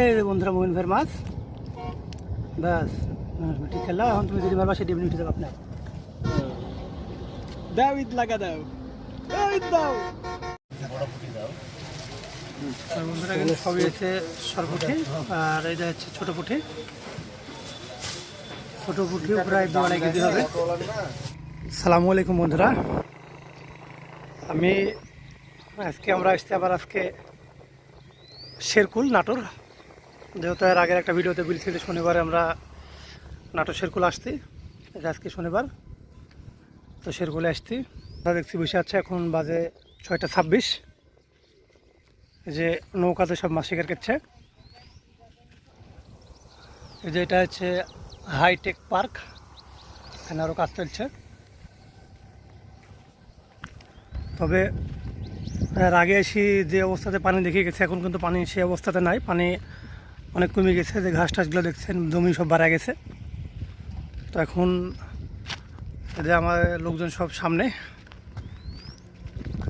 এই বন্ধুরা মোহিন ভাইয়ের মাছ। ব্যাস ঠিক খেলা এখন তুমি যদি মারবা সেটি এমনি উঠে যাবে আপনার। দাও ঈদ লাগা দাও। দাও। ঈদ দাও বন্ধুরা কিন্তু সবই হচ্ছে সরপুঠি আর এটা হচ্ছে ছোট পুঠি ছোট পুঠি প্রায় দু আড়াই কেজি হবে। সালামু আলাইকুম বন্ধুরা। আমি আজকে আমরা আসছি আবার আজকে শেরকুল নাটোর। যেহেতু এর আগের একটা ভিডিওতে বলছি যে শনিবারে আমরা নাটক শেরকুল আসছি। আজকে শনিবার, তো শেরকুলে আসছি। দেখছি বসে আছে এখন বাজে ছয়টা ছাব্বিশ। যে নৌকাতে সব মাছ শিকার করছে এই যে এটা হচ্ছে হাইটেক পার্ক এখানে আরও কাজ চলছে। তবে এর আগে এসে যে অবস্থাতে পানি দেখে গেছে, এখন কিন্তু পানি সেই অবস্থাতে নাই। পানি অনেক কমে গেছে, যে ঘাস টাসগুলো দেখছেন, জমি সব বাড়া গেছে। তো এখন যে আমার লোকজন সব সামনে,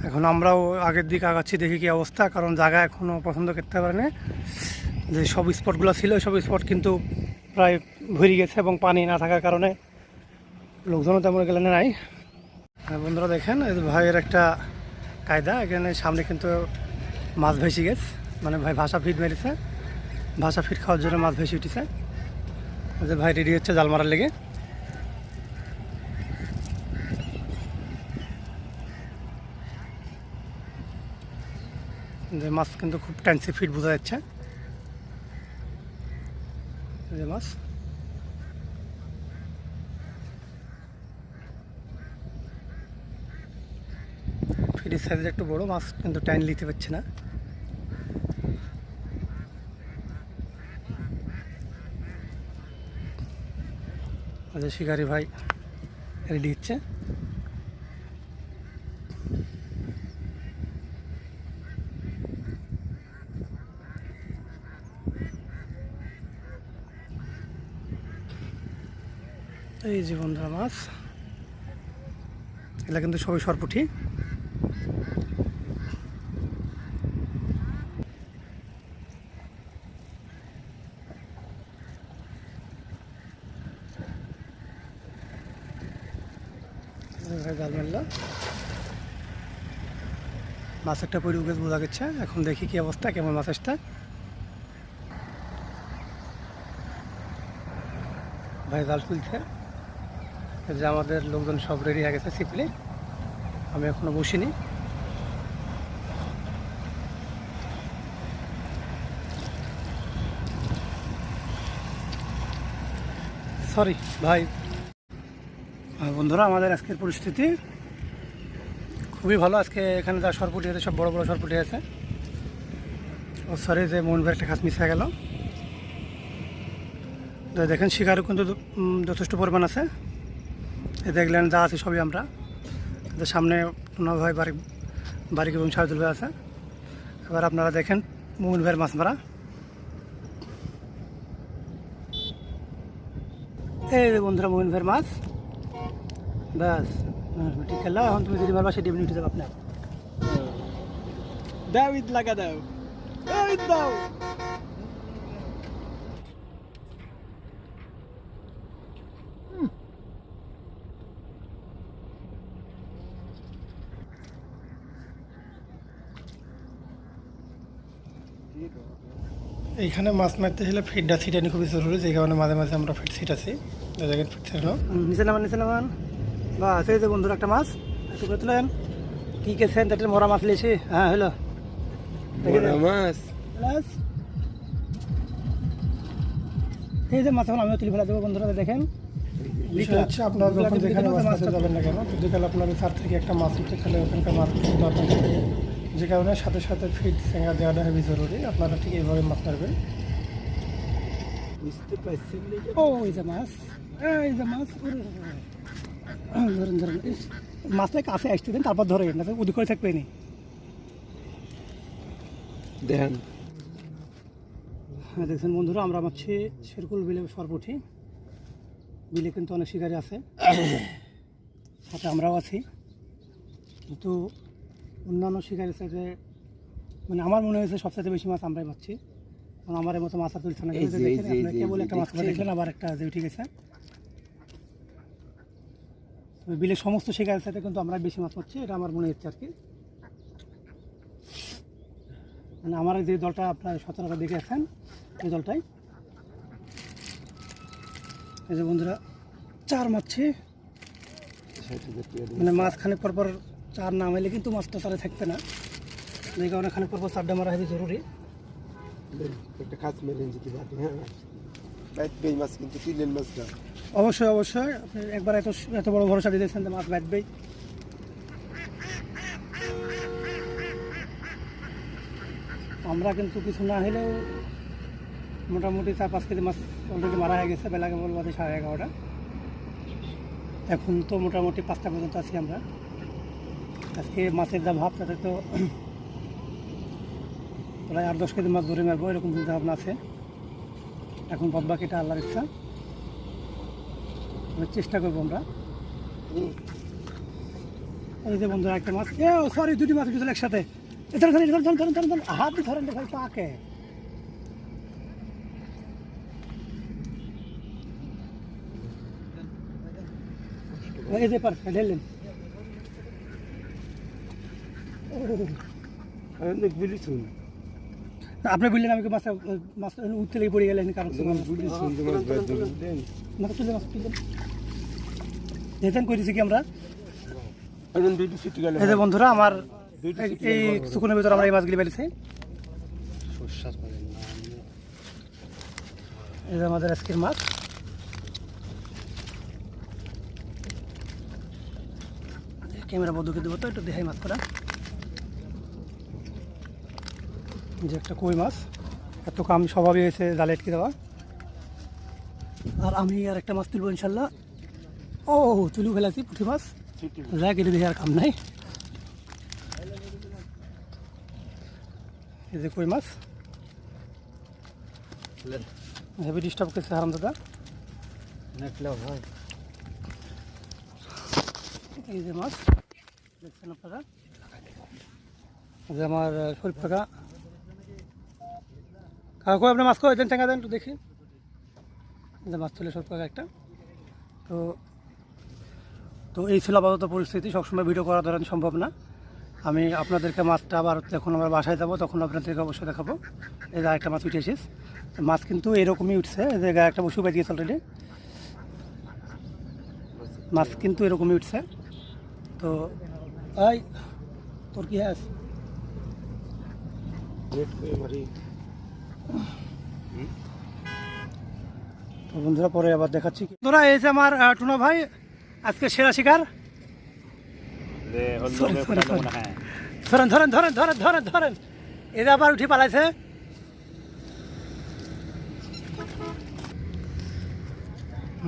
এখন আমরাও আগের দিকে আগাচ্ছি, দেখি কি অবস্থা, কারণ জায়গা এখনও পছন্দ করতে পারে না। যে সব স্পটগুলো ছিল, সব স্পট কিন্তু প্রায় ভরে গেছে এবং পানি না থাকার কারণে লোকজনও তেমন গেলে নাই। আর বন্ধুরা দেখেন ভাইয়ের একটা কায়দা, এখানে সামনে কিন্তু মাছ ভেসে গেছে মানে ভাই ভাষা ফিট মেরেছে। ভাষা ফিট খাওয়ার জন্য মাছ ভেসে উঠেছে। ভাই রেডি হচ্ছে জাল মারার লেগে। যে মাছ কিন্তু খুব ট্যান্সি ফিট বোঝা যাচ্ছে। যে মাছ। ফিটের সাইজের একটু বড়, মাছ কিন্তু টাইন নিতে পারছে না। আচ্ছা শিকারি ভাই রেডি হচ্ছে এই যে বন্ধুরা মাছ এটা কিন্তু সবই সরপুঠি ভাই জাল মারলো। মাছ একটা পরি উগেজ বোঝা গেছে। এখন দেখি কি অবস্থা, কেমন মাছ আসতে ভাই, জাল তুলছে। যে আমাদের লোকজন সব রেডি হয়ে গেছে সিপলি আমি এখনও বসিনি। সরি ভাই। বন্ধুরা, আমাদের আজকের পরিস্থিতি খুবই ভালো। আজকে এখানে যা সরপুটি আছে, সব বড় বড় সরপুটি আছে। ও সরি যে মন ভের একটা খাস হয়ে গেল। দেখেন, শিকারও কিন্তু যথেষ্ট পরিমাণ আছে। দেখলেন, যা আছে সবই আমরা। কিন্তু সামনে ভাই বাড়ি বাড়ি এবং সারদুল ভাই আছে। এবার আপনারা দেখেন মোমিন ভাইয়ের মাছ মারা। এই বন্ধুরা মোমিন ভাইয়ের মাছ। ব্যাস ঠিক খেলা এখন তুমি যদি মারবা সেটি এমনি উঠে যাবে আপনার। দাও ঈদ লাগা দাও ঈদ দাও। এইখানে মাছ মারতে হলে ফিডটা ছিটানি খুবই জরুরি যে কারণে মাঝে মাঝে আমরা ফিট ছিটাছি। জায়গায় ফিট ছিটানো। হুম, নিচে নামান নিচে নামান। বাস এই যে বন্ধুরা একটা মাছ একটু করে তুলেন। কী কেছেন তাতে মরা মাছ লিয়েছি হ্যাঁ হলো। মাছ? এই যে মাছ এখন আমিও তুলে ফেলা দেবো বন্ধুরা দেখেন। বিষয় হচ্ছে আপনারা যখন যেখানে মাছ যাবেন না কেন যদি আপনার থেকে একটা মাছ তাহলে ওখানকার মাছ কিন্তু দরকার থাকে। যে কারণে সাথে সাথে ফিট সেঙ্গা দেওয়াটা হেবি জরুরি আপনারা ঠিক এইভাবে মাছ মারবেন। ও এই যে মাছ। এই যে মাছ ওরে বাবা। ধরেন ধরেন ইস, মাছটা কাছে আসতে দেন তারপর ধরে না উদি করে থাকবে নি দেন। হ্যাঁ দেখছেন বন্ধুরা আমরা মারছি শেরকুল বিলে সরপুঠি। বিলে কিন্তু অনেক শিকারি আছে। সাথে আমরাও আছি। কিন্তু অন্যান্য শিকারি সাথে মানে আমার মনে হয়েছে সবচেয়ে বেশি মাছ আমরাই পাচ্ছি। আমার মতো মাছ আর তুলছে না। দেখেন কেবল একটা মাছ? দেখলেন আবার একটা গেছে। তবে বিলের সমস্ত শিকারের সাথে কিন্তু আমরা বেশি মাছ পাচ্ছি, এটা আমার মনে হচ্ছে আর কি। মানে আমার যে দলটা আপনার সচরাচর দেখে আছেন এই দলটাই। এই যে বন্ধুরা, চার মারছি। মানে মাছ খানিক পর পর চার না মাইলে কিন্তু মাছটা তারা থাকবে না। এই কারণে খানিক পরপর পর চারটা মারা হেবি জরুরি। একটা খাস মেলেন যদি হ্যাঁ। মাছ কিন্তু তিলেন মাছ না অবশ্যই অবশ্যই। আপনি একবার এত এত বড় ভরসা দিয়েছেন যে মাছ বাঁচবেই আমরা কিন্তু কিছু না হলেও মোটামুটি চার পাঁচ কেজি মাছ অলরেডি মারা হয়ে গেছে বেলাকে কেবল বাজে সাড়ে এগারোটা। এখন তো মোটামুটি পাঁচটা পর্যন্ত আছি আমরা। আজকে মাছের যা ভাব, তাতে তো প্রায় আট দশ কেজি মাছ ধরে মারবো, এরকম চিন্তা ভাবনা আছে। এখন বাদ বাকিটা আল্লাহর ইচ্ছা। চেষ্টা করব আমরা। এই যে বন্ধুরা একটা মাছ। এ সরি দুটি মাছ উঠেছিল একসাথে। এ, ধরেন ধরেন ধরেন ধরেন ধরেন ধরেন হাত ধরেন ভাই পাকে। এই যে পার ঢেললেন অনেক বিলি শুন আপনি বললেন আমি কি মাছ মাছ উঠতে লেগে পড়ে গেলেন কারণ মাছ তুলে মাছ যেতেন করেছি কি আমরা? এই যে বন্ধুরা আমার এই- সুকুনের ভিতরে আমরা এই মাছগুলি এই যে আমাদের আজকের মাছ। ক্যামেরা বন্ধুকে দেবো তো একটু দেখাই মাছ করা যে একটা কই মাছ। এত কাম স্বভাবই হয়েছে জালে আটকে দেওয়া। আর আমি আর একটা মাছ তুলবো ইনশাল্লাহ। ও, তুলু ফেলাছি পুঁটি মাছ? ছুটি যাক এটা দেখে কাম নাই। এই যে কই মাছ? হেভি ডিস্টার্ব করছে হারাম দাদা এই যে মাছ। দেখছেন আপনারা? যে আমার শরীফ কাকা। কাকা আপনি মাছ কই? দেন ঠেঙ্গা দেন, একটু দেখি। যে মাছ তুলে শরীফ কাকা একটা। তো তো এই ছিল আপাতত পরিস্থিতি। সবসময় ভিডিও করা ধরেন সম্ভব না। আমি আপনাদেরকে মাছটা আবার যখন আমরা বাসায় যাব, তখন আপনাদেরকে অবশ্যই দেখাবো। এই যে একটা মাছ উঠে এসেছিস মাছ কিন্তু এরকমই উঠছে। যে গায়ে একটা বসু গিয়েছে অলরেডি মাছ কিন্তু এরকমই উঠছে। তো এই, তোর কি হ্যাঁ তো বন্ধুরা, পরে আবার দেখাচ্ছি। বন্ধুরা, এই যে আমার টুনা ভাই আজকে সেরা শিকার. ধরেন ধরেন ধরেন ধরেন ধরেন ধরেন। এরা আবার উঠে পালাইছে।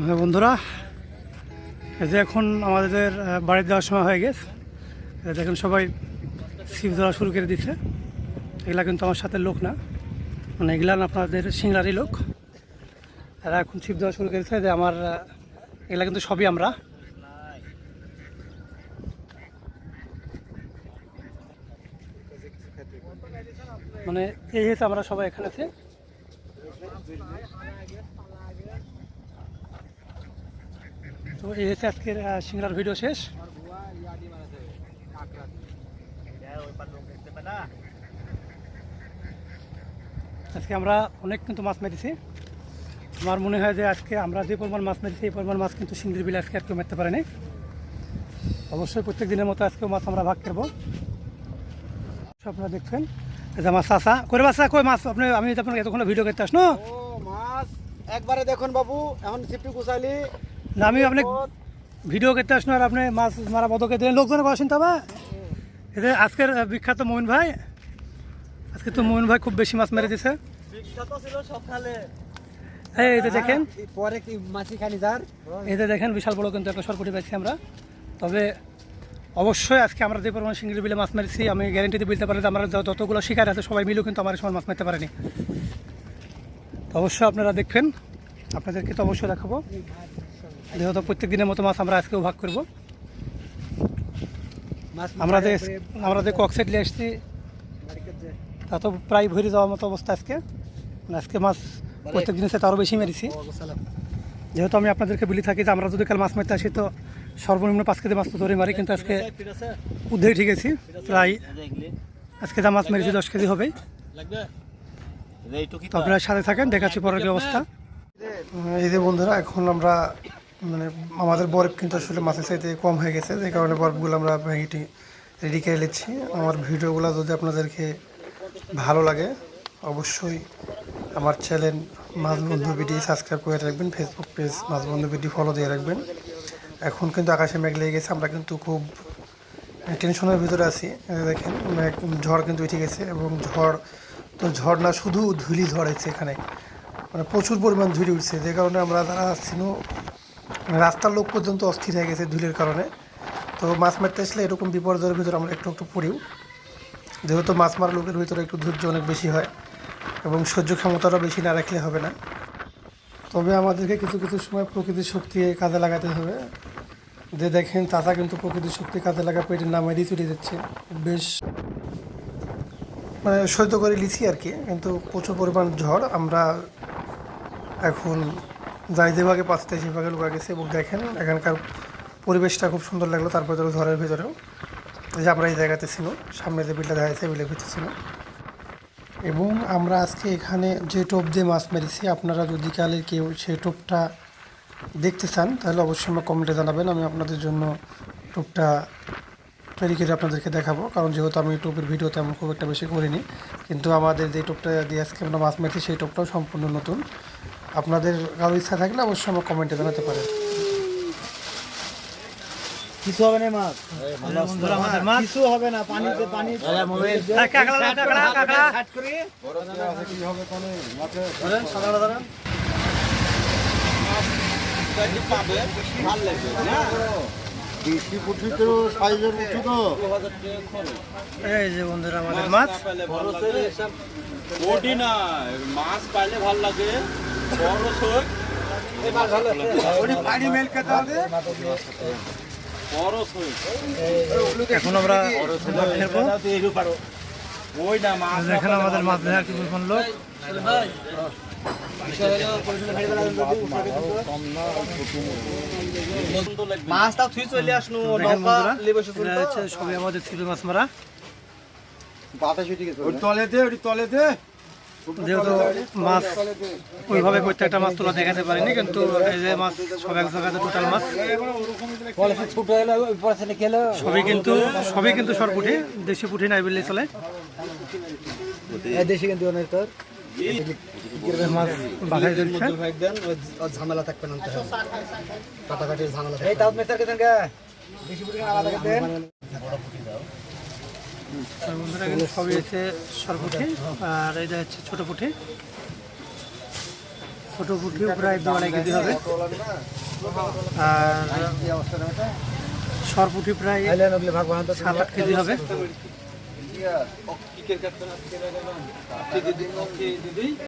হ্যাঁ বন্ধুরা এই যে এখন আমাদের বাড়ি যাওয়ার সময় হয়ে গেছে। দেখেন সবাই ছিপ ধরা শুরু করে দিচ্ছে এগুলা কিন্তু আমার সাথে লোক না। মানে এগুলা আপনাদের সিংলারই লোক। এরা এখন ছিপ দেওয়া শুরু করেছে। যে আমার এগুলা কিন্তু সবই আমরা। মানে এই হয়েছে আমরা সবাই এখানে আছি। তো এই হচ্ছে আজকের সিংড়ার ভিডিও শেষ। আজকে আমরা অনেক কিন্তু মাছ মেরেছি। আমার মনে হয় যে আজকে আমরা যে পরিমাণ মাছ মেরেছি, এই পরিমাণ মাছ কিন্তু সিংড়ির বিলে আজকে আর কেউ মারতে পারেনি। অবশ্যই প্রত্যেক দিনের মতো আজকেও মাছ আমরা ভাগ করব। আপনারা দেখছেন। এই যে আমার চাষা করে বাচ্চা কই মাছ আপনি আমি আপনাকে এতক্ষণ ভিডিও করতে আসনো। ও মাছ একবারে দেখুন বাবু এখন সিপটি গুছাইলি। না আমি আপনি ভিডিও করতে আসনো আর আপনি মাছ মারা বদকে দিলেন। লোকজন আসেন তবে এদের আজকের বিখ্যাত মমিন ভাই। আজকে তো মমিন ভাই খুব বেশি মাছ মেরে দিছে। বিখ্যাত ছিল সকালে এই এই যে দেখেন। পরে কি মাছি খানি যার যে দেখেন বিশাল বড় কিন্তু একটা সরপুটি পাইছি আমরা। তবে অবশ্যই আজকে আমরা যে পরিমাণ সিঙ্গিল বিলে মাছ মেরেছি আমি গ্যারেন্টি দিয়ে বলতে পারি যে আমরা যতগুলো শিকার আছে সবাই মিলেও কিন্তু আমার সময় মাছ মারতে পারেনি। তো অবশ্যই আপনারা দেখবেন আপনাদেরকে তো অবশ্যই দেখাবো। যেহেতু প্রত্যেক দিনের মতো মাছ আমরা আজকেও ভাগ করব। আমরা যে আমরা যে কক্সাইড নিয়ে এসেছি তা তো প্রায় ভরে যাওয়ার মতো অবস্থা আজকে। মানে আজকে মাছ প্রত্যেক দিনের সাথে আরও বেশি মেরেছি। যেহেতু আমি আপনাদেরকে বলি থাকি যে আমরা যদি কাল মাছ মারতে আসি তো সর্বনিম্ন পাঁচ কেজি মাছ তো ধরে মারি, কিন্তু আজকে উদ্ধেই ঠিক আছে। প্রায় আজকে যা মাছ মেরেছি দশ কেজি হবে তো আপনারা সাথে থাকেন, দেখাচ্ছি পরের অবস্থা। এই যে বন্ধুরা, এখন আমরা মানে আমাদের বরফ কিন্তু আসলে মাছের চাইতে কম হয়ে গেছে, যে কারণে বরফগুলো আমরা ভেঙে রেডি করে নিচ্ছি। আমার ভিডিওগুলো যদি আপনাদেরকে ভালো লাগে, অবশ্যই আমার চ্যানেল মাছ বন্ধু বিডি সাবস্ক্রাইব করে রাখবেন ফেসবুক পেজ মাছ বন্ধু বিডি ফলো দিয়ে রাখবেন। এখন কিন্তু আকাশে মেঘ লেগে গেছে, আমরা কিন্তু খুব টেনশনের ভিতরে আছি। দেখেন, মেঘ, ঝড় কিন্তু উঠে গেছে এবং ঝড়, তো ঝড় না, শুধু ধুলি ঝড়েছে এখানে। মানে প্রচুর পরিমাণ ধুলি উঠছে, যে কারণে আমরা যারা মানে রাস্তার লোক পর্যন্ত অস্থির হয়ে গেছে ধুলির কারণে। তো মাছ মারতে আসলে এরকম বিপর্যয়ের ভিতরে আমরা একটু একটু পড়িও। যেহেতু মাছ মারা লোকের ভিতরে একটু ধৈর্য অনেক বেশি হয় এবং সহ্য ক্ষমতাটা বেশি না রাখলে হবে না। তবে আমাদেরকে কিছু কিছু সময় প্রকৃতির শক্তি কাজে লাগাতে হবে। যে দেখেন চাচা কিন্তু প্রকৃতির শক্তি কাজে লাগা পেটের নামে দিয়ে চলে যাচ্ছে বেশ মানে সৈত করে লিছি আর কি, কিন্তু প্রচুর পরিমাণ ঝড়। আমরা এখন যাই যেভাবে পাঁচটা সেভাবে লুকা গেছে এবং দেখেন এখানকার পরিবেশটা খুব সুন্দর লাগল, তারপরে ধরো ঝড়ের ভিতরেও। যে আমরা এই জায়গাতে ছিল সামনে যে বিলটা দেখা যাচ্ছে, বিলের ভিতরে ছিল এবং আমরা আজকে এখানে যে টোপ দিয়ে মাছ মেরেছি, আপনারা যদি কালে কেউ সেই টোপটা দেখতে চান, তাহলে অবশ্যই আমার কমেন্টে জানাবেন। আমি আপনাদের জন্য টোপটা তৈরি করে আপনাদেরকে দেখাবো। কারণ যেহেতু আমি টোপের ভিডিও তেমন খুব একটা বেশি করিনি, কিন্তু আমাদের যে টোপটা দিয়ে আজকে আমরা মাছ মেরেছি, সেই টোপটাও সম্পূর্ণ নতুন। আপনাদের কারও ইচ্ছা থাকলে অবশ্যই আমার কমেন্টে জানাতে পারেন। কিছু হবে না মাছ। বন্ধুরা আমাদের মাছ। কিছু হবে না পানিতে পানি এই যে বন্ধুরা আমাদের মাছ। ওটি না মাছ পাইলে ভালো লাগে বড় শোক পানি মেল খেতে হবে বড় শোক এখন আমরা মাছ ফেলব ওই না মাছ দেখেন আমাদের মাছ দেখার কি বলবেন লোক সবই আমাদের ছিল মাছ মারা। বাতাস তলে দে ওই তলে দে। যেহেতু মাছ ওইভাবে প্রত্যেকটা মাছ তোলা দেখাতে পারিনি, কিন্তু এই যে মাছ, সব এক জায়গাতে টোটাল মাছ। সবই কিন্তু সবই কিন্তু সরপুঠি দেশি পুঠি নাই বললেই চলে। দেশি কিন্তু অনেক তোর মাছ চলছে ঝামেলা থাকবে না কাটাকাটির ঝামেলা এই তাও মেসার কেন বন্ধুরা কিন্তু সবই আছে সরপুঠি, আর এটা হচ্ছে ছোট পুঠি। ছোট পুঠিও প্রায় আড়াই কেজি হবে। আর সরপুঠি প্রায় সাত আট কেজি হবে।